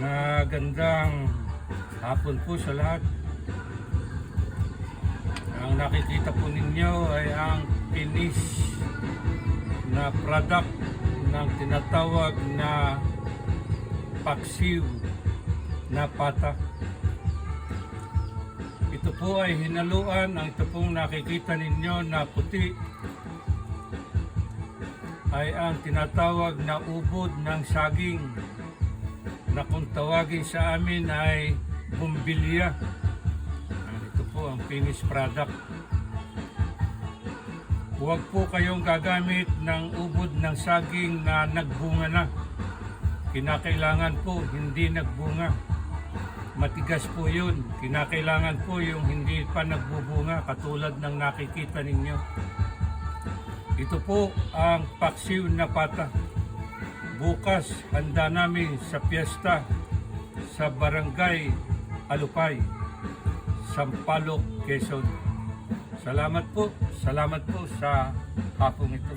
Magandang hapon po sa lahat. Ang nakikita po ninyo ay ang finish na product ng tinatawag na paksiw na pata. Ito po ay hinaluan, ang ito pong nakikita ninyo na puti ay ang tinatawag na ubod ng saging na kung tawagin sa amin ay bumbilya. Ah, Ito po ang finished product. Huwag po kayong gagamit ng ubod ng saging na nagbunga na. Kinakailangan po hindi nagbunga. Matigas po yun. Kinakailangan po yung hindi pa nagbubunga katulad ng nakikita ninyo. Ito po ang paksiw na pata. Bukas, handa namin sa piyesta sa Barangay Alupay, Sampaloc, Quezon. Salamat po, salamat po sa hapong ito.